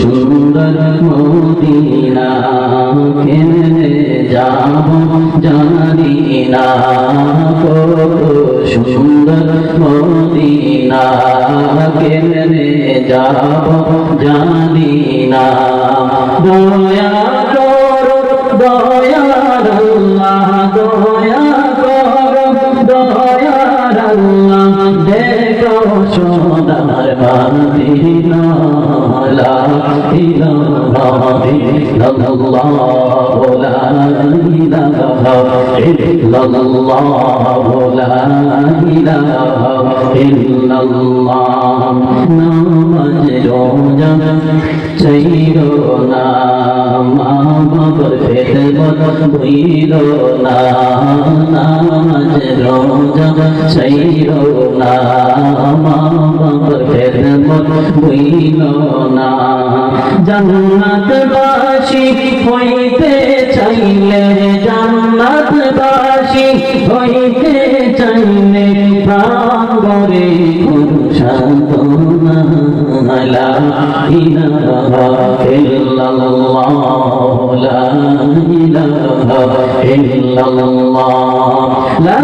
সুন্দর মদিনা কেনে যাব জানি না কত সুন্দর মদিনা কেনে যাব জানি না। দয়া করো দয়ার আল্লাহ, দয়া করো দয়ার আল্লাহ। দেখো সোনার ইলাহা ইল্লাল্লাহ লা ইলাহা ইল্লাল্লাহ লা ইলাহা ইল্লাল্লাহ নামাজ রোজা চাইরো না ভুইলো না জান্নাত বাসি হইতে চাইলে জান্নাত বাসি হইতে চাইলে প্রাণ করে সাধনা লা ইলাহা ইল্লাল্লাহ, লা ইলাহা ইল্লাল্লাহ, লা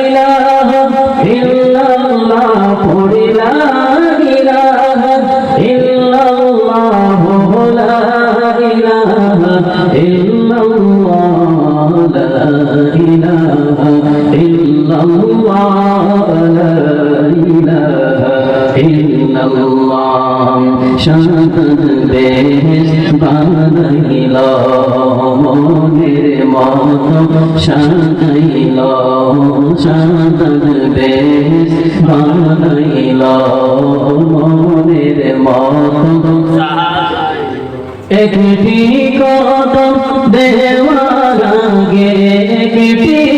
ইলাহা ইল্লাল্লাহ শাহাদাত বেশ বানাইল মনের মত সাজাইল শাহাদাত বেশ বানাইল মনের মত একটি কদম দেওয়ার আগে একটি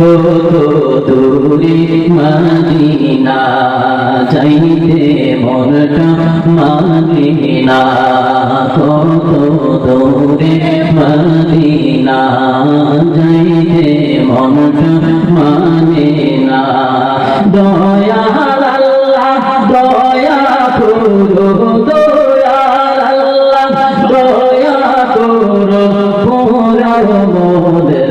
কত দূরে মদিনা যাইতে মনটা মাদিনা কত দূরে মদিনা যাইতে মনটা মাদিনা দয়া দয়া করো, দয়া আল্লাহ দয়া করো পুরা মোদের